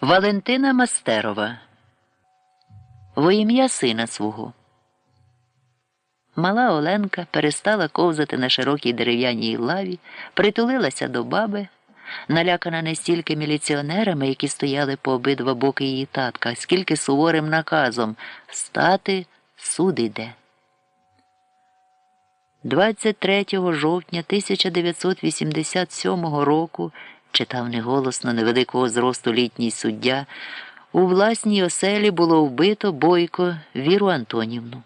Валентина Мастерова. Во ім'я сина свого. Мала Оленка перестала ковзати на широкій дерев'яній лаві, притулилася до баби, налякана не стільки міліціонерами, які стояли по обидва боки її татка, скільки суворим наказом стати суд іде. 23 жовтня 1987 року читав неголосно невеликого зросту літній суддя, у власній оселі було вбито бойко Віру Антонівну.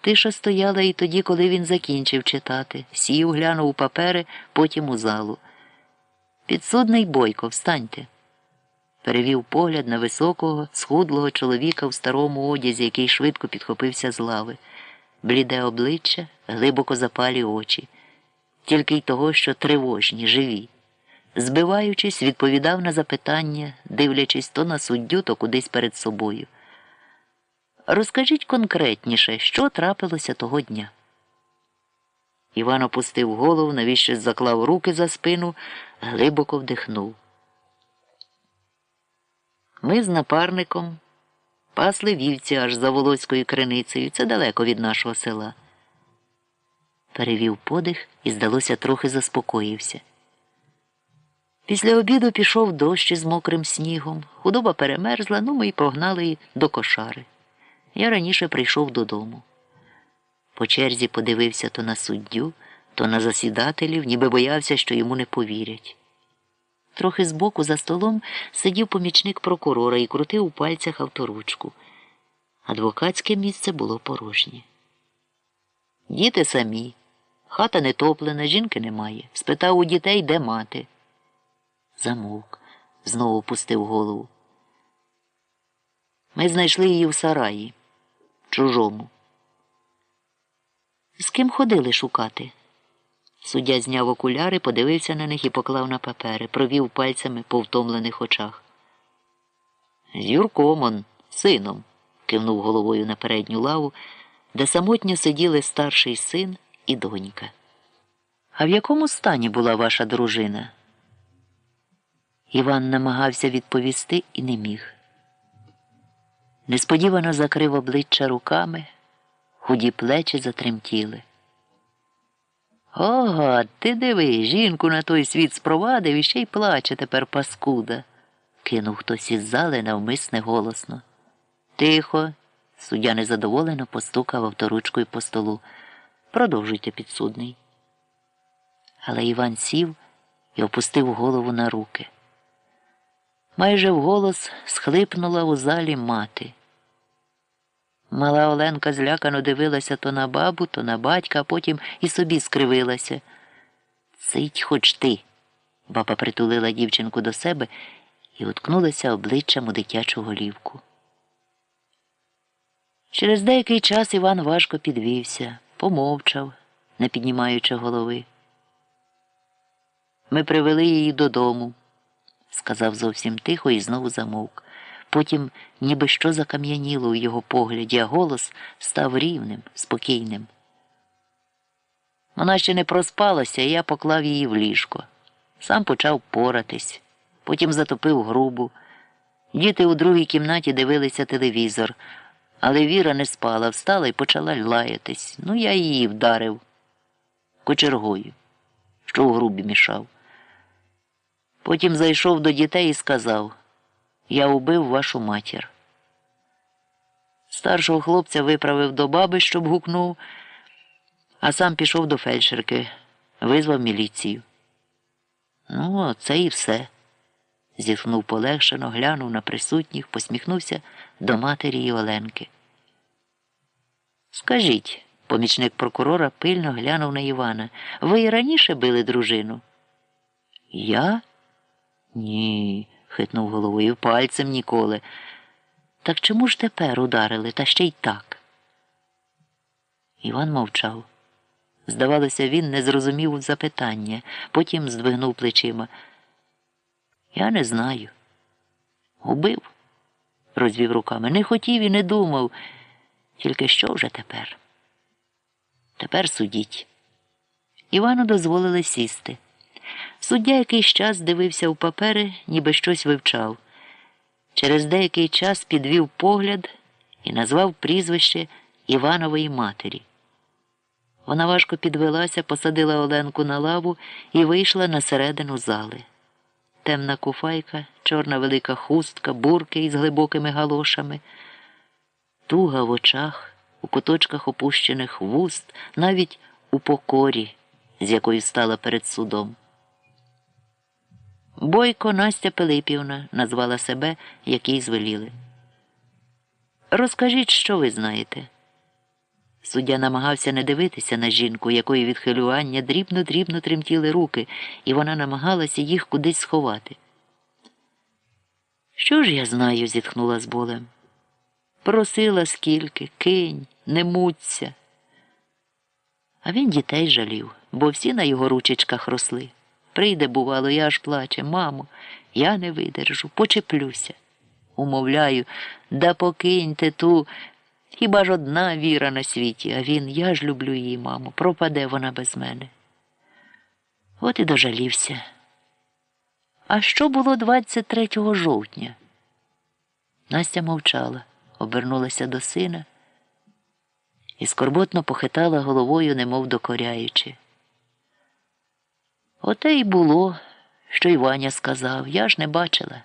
Тиша стояла і тоді, коли він закінчив читати, сів, глянув у папери, потім у залу. Підсудний бойко, встаньте. Перевів погляд на високого, схудлого чоловіка в старому одязі, який швидко підхопився з лави, бліде обличчя, глибоко запалі очі, тільки й того, що тривожні, живі. Збиваючись, відповідав на запитання, дивлячись то на суддю, то кудись перед собою. Розкажіть конкретніше, що трапилося того дня. Іван опустив голову, навіщо заклав руки за спину, глибоко вдихнув. Ми з напарником пасли вівці аж за Волоською криницею. Це далеко від нашого села. Перевів подих і, здалося, трохи заспокоївся. Після обіду пішов дощ із мокрим снігом. Худоба перемерзла, ну ми й погнали її до кошари. Я раніше прийшов додому. По черзі подивився то на суддю, то на засідателів, ніби боявся, що йому не повірять. Трохи збоку за столом сидів помічник прокурора і крутив у пальцях авторучку. Адвокатське місце було порожнє. Діти самі. Хата не топлена, жінки немає. Спитав у дітей, де мати. Замовк, знову опустив голову. Ми знайшли її в сараї, чужому. З ким ходили шукати? Суддя зняв окуляри, подивився на них і поклав на папери, провів пальцями по втомлених очах. З Юрком он, сином, кивнув головою на передню лаву, де самотньо сиділи старший син і донька. А в якому стані була ваша дружина? Іван намагався відповісти і не міг. Несподівано закрив обличчя руками, худі плечі затремтіли. Ого, ти диви, жінку на той світ спровадив і ще й плаче тепер паскуда, кинув хтось із зали навмисне голосно. Тихо, суддя незадоволено постукав авторучкою по столу. Продовжуйте підсудний. Але Іван сів і опустив голову на руки. Майже вголос схлипнула у залі мати. Мала Оленка злякано дивилася то на бабу, то на батька, а потім і собі скривилася. Цить хоч ти. Баба притулила дівчинку до себе і уткнулася обличчям у дитячу голівку. Через деякий час Іван важко підвівся, помовчав, не піднімаючи голови. Ми привели її додому, сказав зовсім тихо і знову замовк. Потім ніби що закам'яніло у його погляді, а голос став рівним, спокійним. Вона ще не проспалася, і я поклав її в ліжко. Сам почав поратись, потім затопив грубу. Діти у другій кімнаті дивилися телевізор, але Віра не спала, встала і почала лаятись. Ну, я її вдарив кочергою, що в грубі мішав. Потім зайшов до дітей і сказав Я убив вашу матір. Старшого хлопця виправив до баби, щоб гукнув, а сам пішов до фельдшерки, визвав міліцію. Ну, це і все. зітхнув полегшено, глянув на присутніх, посміхнувся до матері і Оленки. Скажіть, помічник прокурора пильно глянув на Івана, ви і раніше били дружину? Я? Ні, хитнув головою пальцем ніколи. Так чому ж тепер ударили, та ще й так? Іван мовчав. Здавалося, він не зрозумів запитання, потім здвигнув плечима. Я не знаю. Убив, розвів руками. Не хотів і не думав. Тільки що вже тепер? Тепер судіть. Івану дозволили сісти. Суддя якийсь час дивився у папери, ніби щось вивчав. Через деякий час підвів погляд і назвав прізвище Іванової матері. Вона важко підвелася, посадила Оленку на лаву і вийшла на середину зали. Темна куфайка, чорна велика хустка, бурки із глибокими галошами, туга в очах, у куточках опущених вуст, навіть у покорі, з якою стала перед судом. Бойко Настя Пилипівна назвала себе, як звеліли. Розкажіть, що ви знаєте. Суддя намагався не дивитися на жінку, якої від хвилювання дрібно-дрібно тремтіли руки, і вона намагалася їх кудись сховати. Що ж я знаю? зітхнула з болем. Просила скільки, кинь, не муться. А він дітей жалів, бо всі на його ручечках росли. Прийде, бувало, я аж плаче. Мамо, я не видержу, почеплюся. Умовляю, да покиньте ту. Хіба ж одна віра на світі, а він, я ж люблю її, мамо, пропаде вона без мене. От і дожалівся. А що було 23 жовтня? Настя мовчала, обернулася до сина і скорботно похитала головою, немов докоряючи. Оте й було, що й Ваня сказав, я ж не бачила.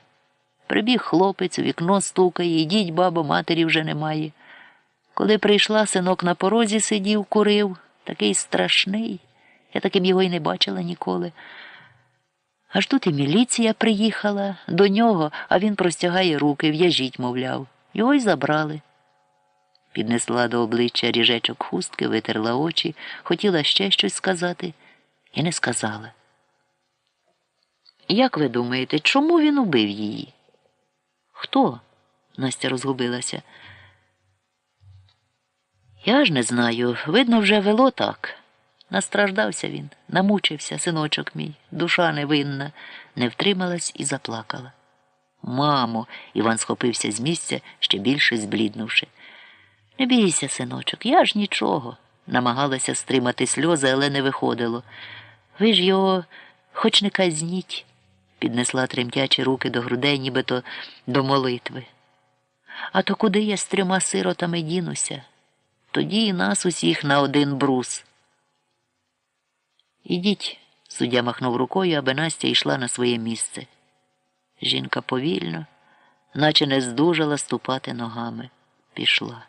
Прибіг хлопець, у вікно стукає, ідіть, бабо, матері вже немає. Коли прийшла, синок на порозі сидів, курив, такий страшний. Я таким його й не бачила ніколи. Аж тут і міліція приїхала до нього, а він простягає руки, в'яжіть, мовляв. Його й забрали. Піднесла до обличчя ріжечок хустки, витерла очі, хотіла ще щось сказати і не сказала. Як ви думаєте, чому він убив її? Хто? Настя розгубилася. Я ж не знаю. Видно, вже вело так. Настраждався він, намучився, синочок мій, душа невинна, не втрималась і заплакала. Мамо, Іван схопився з місця, ще більше збліднувши. Не бійся, синочок, я ж нічого. Намагалася стримати сльози, але не виходило. Ви ж його хоч не казніть, піднесла тремтячі руки до грудей, нібито до молитви. А то куди я з трьома сиротами дінуся? Тоді і нас усіх на один брус. Ідіть, суддя махнув рукою, аби Настя йшла на своє місце. Жінка повільно, наче не здужала ступати ногами, пішла.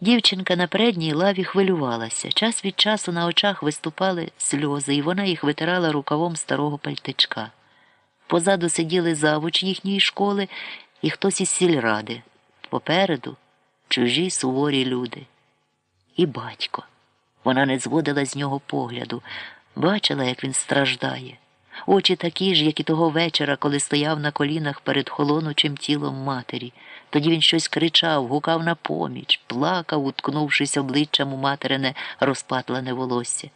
Дівчинка на передній лаві хвилювалася. Час від часу на очах виступали сльози, і вона їх витирала рукавом старого пальтичка. Позаду сиділи завуч їхньої школи і хтось із сільради. Попереду чужі суворі люди. І батько. Вона не зводила з нього погляду, бачила, як він страждає. Очі такі ж, як і того вечора, коли стояв на колінах перед холонучим тілом матері. Тоді він щось кричав, гукав на поміч, плакав, уткнувшись обличчям у материне розпатлене волосся.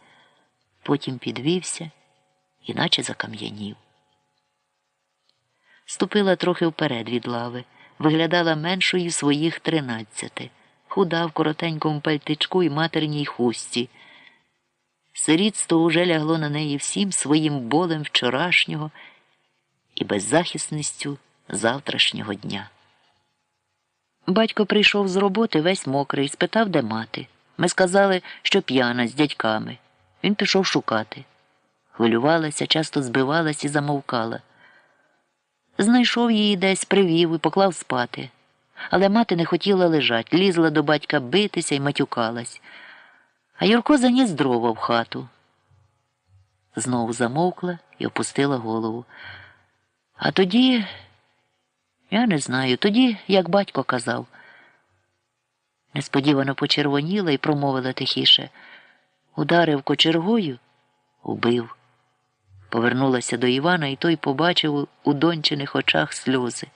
Потім підвівся і наче закам'янів. Ступила трохи вперед від лави, виглядала меншою своїх тринадцяти, худа в коротенькому пальтичку і материній хустці. Сирітство уже лягло на неї всім своїм болем вчорашнього і беззахисністю завтрашнього дня. Батько прийшов з роботи весь мокрий, спитав, де мати. Ми сказали, що п'яна з дядьками. Він пішов шукати. Хвилювалася, часто збивалась і замовкала. Знайшов її десь, привів і поклав спати. Але мати не хотіла лежать, лізла до батька битися і матюкалась. А Юрко заніс дрова в хату. Знову замовкла і опустила голову. А тоді, я не знаю, тоді, як батько казав, несподівано почервоніла і промовила тихіше. Ударив кочергою, убив. Повернулася до Івана, і той побачив у дончиних очах сльози.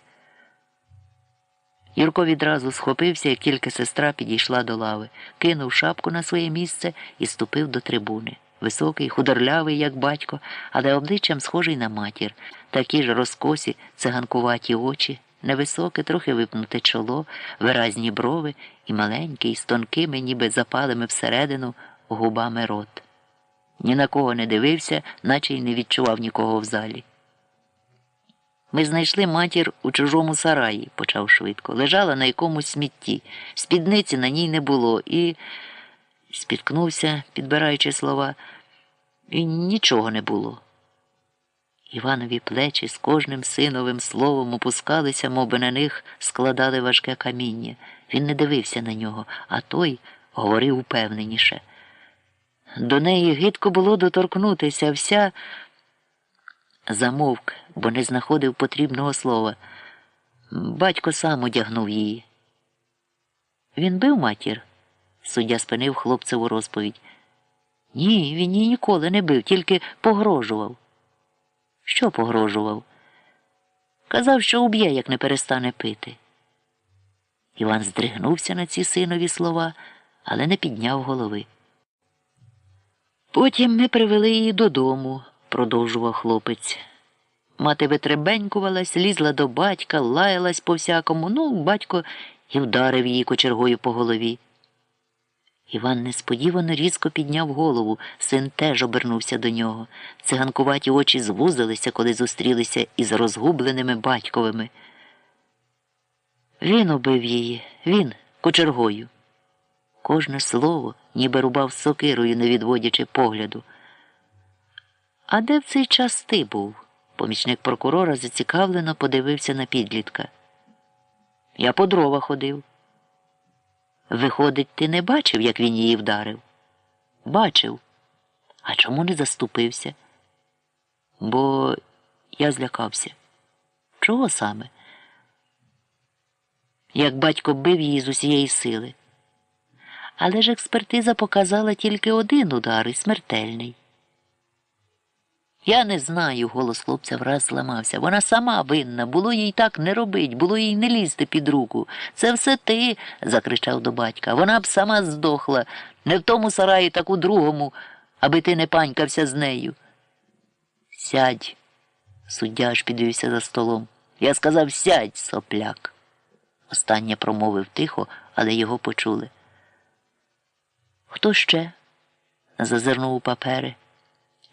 Юрко відразу схопився, як тільки сестра підійшла до лави, кинув шапку на своє місце і ступив до трибуни. Високий, худорлявий, як батько, але обличчям схожий на матір, такі ж розкосі, циганкуваті очі, невисоке, трохи випнуте чоло, виразні брови і маленький, з тонкими, ніби запалими всередину, губами рот. Ні на кого не дивився, наче й не відчував нікого в залі. Ми знайшли матір у чужому сараї, почав швидко. Лежала на якомусь смітті. Спідниці на ній не було і спіткнувся, підбираючи слова, і нічого не було. Іванові плечі з кожним синовим словом опускалися, мов би на них складали важке каміння. Він не дивився на нього, а той говорив упевненіше. До неї гидко було доторкнутися вся. Замовк, бо не знаходив потрібного слова. Батько сам одягнув її. Він бив матір? Суддя спинив хлопцеву розповідь. Ні, він її ніколи не бив, тільки погрожував. Що погрожував? Казав, що уб'є, як не перестане пити. Іван здригнувся на ці синові слова, але не підняв голови. Потім ми привели її додому, продовжував хлопець. Мати витребенькувалась, лізла до батька, лаялась по всякому, ну, батько і вдарив її кочергою по голові. Іван несподівано різко підняв голову, син теж обернувся до нього. Циганкуваті очі звузилися, коли зустрілися із розгубленими батьковими. Він убив її, він кочергою. Кожне слово ніби рубав сокирою, не відводячи погляду. А де в цей час ти був? Помічник прокурора зацікавлено подивився на підлітка. Я по дрова ходив. Виходить, ти не бачив, як він її вдарив? Бачив. А чому не заступився? Бо я злякався. Чого саме? Як батько бив її з усієї сили. Але ж експертиза показала тільки один удар і смертельний. Я не знаю, голос хлопця враз зламався. Вона сама винна, було їй так не робить, було їй не лізти під руку. Це все ти, закричав до батька. Вона б сама здохла, не в тому сараї, так у другому, аби ти не панькався з нею. Сядь, суддя аж підвівся за столом. Я сказав сядь, сопляк. Останнє промовив тихо, але його почули. Хто ще? зазирнув у папери.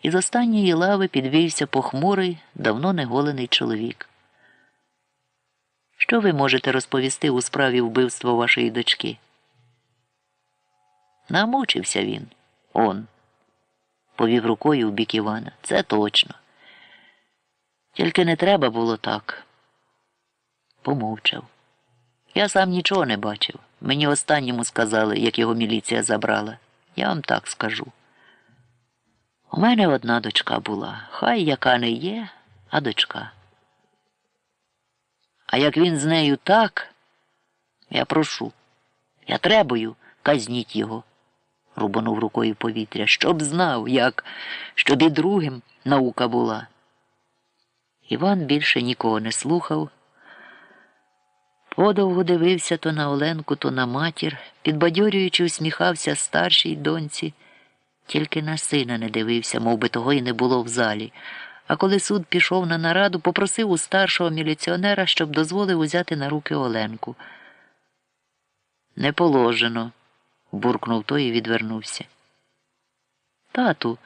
Із останньої лави підвівся похмурий, давно неголений чоловік. Що ви можете розповісти у справі вбивства вашої дочки? Намучився він. Он. Повів рукою в бік Івана. Це точно. Тільки не треба було так. Помовчав. Я сам нічого не бачив. Мені останньому сказали, як його міліція забрала. Я вам так скажу. У мене одна дочка була, хай яка не є, а дочка. А як він з нею так, я прошу, я требую, казніть його, рубанув рукою повітря, щоб знав, як, щоб і другим наука була. Іван більше нікого не слухав. Подовго дивився то на Оленку, то на матір, підбадьорюючи, усміхався старшій доньці. Тільки на сина не дивився, мов би того й не було в залі. А коли суд пішов на нараду, попросив у старшого міліціонера, щоб дозволив узяти на руки Оленку. Не положено, буркнув той і відвернувся. Тату,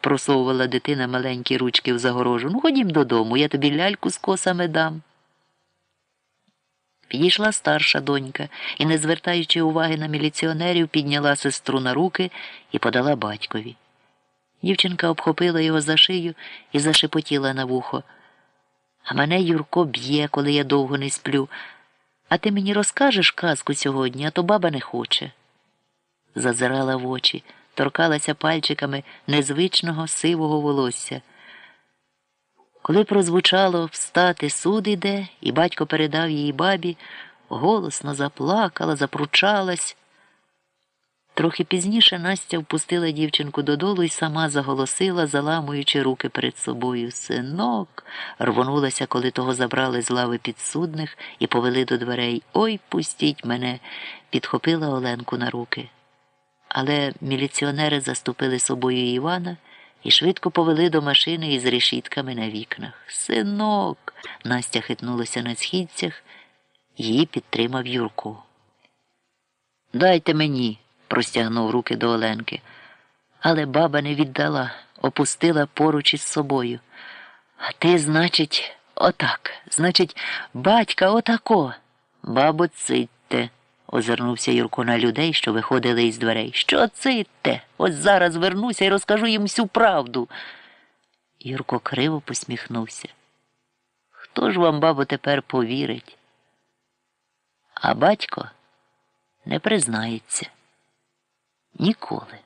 просовувала дитина маленькі ручки в загорожу. Ну, ходім додому, я тобі ляльку з косами дам. Підійшла старша донька і, не звертаючи уваги на міліціонерів, підняла сестру на руки і подала батькові. Дівчинка обхопила його за шию і зашепотіла на вухо. А мене Юрко б'є, коли я довго не сплю. А ти мені розкажеш казку сьогодні, а то баба не хоче. Зазирала в очі, торкалася пальчиками незвичного сивого волосся. Коли прозвучало встати суд іде, і батько передав її бабі, голосно заплакала, запручалась. Трохи пізніше Настя впустила дівчинку додолу і сама заголосила, заламуючи руки перед собою. Синок, рвонулася, коли того забрали з лави підсудних і повели до дверей. Ой, пустіть мене, підхопила Оленку на руки. Але міліціонери заступили собою Івана і швидко повели до машини із решітками на вікнах. Синок. Настя хитнулася на східцях, її підтримав Юрко. Дайте мені, простягнув руки до Оленки. але баба не віддала, опустила поруч із собою. А ти, значить, отак. Значить, батька отако. Бабо, цитьте, озирнувся Юрко на людей, що виходили із дверей. Що цитьте? Ось зараз вернуся і розкажу їм всю правду. Юрко криво посміхнувся. Хто ж вам, бабо, тепер повірить? А батько не признається ніколи.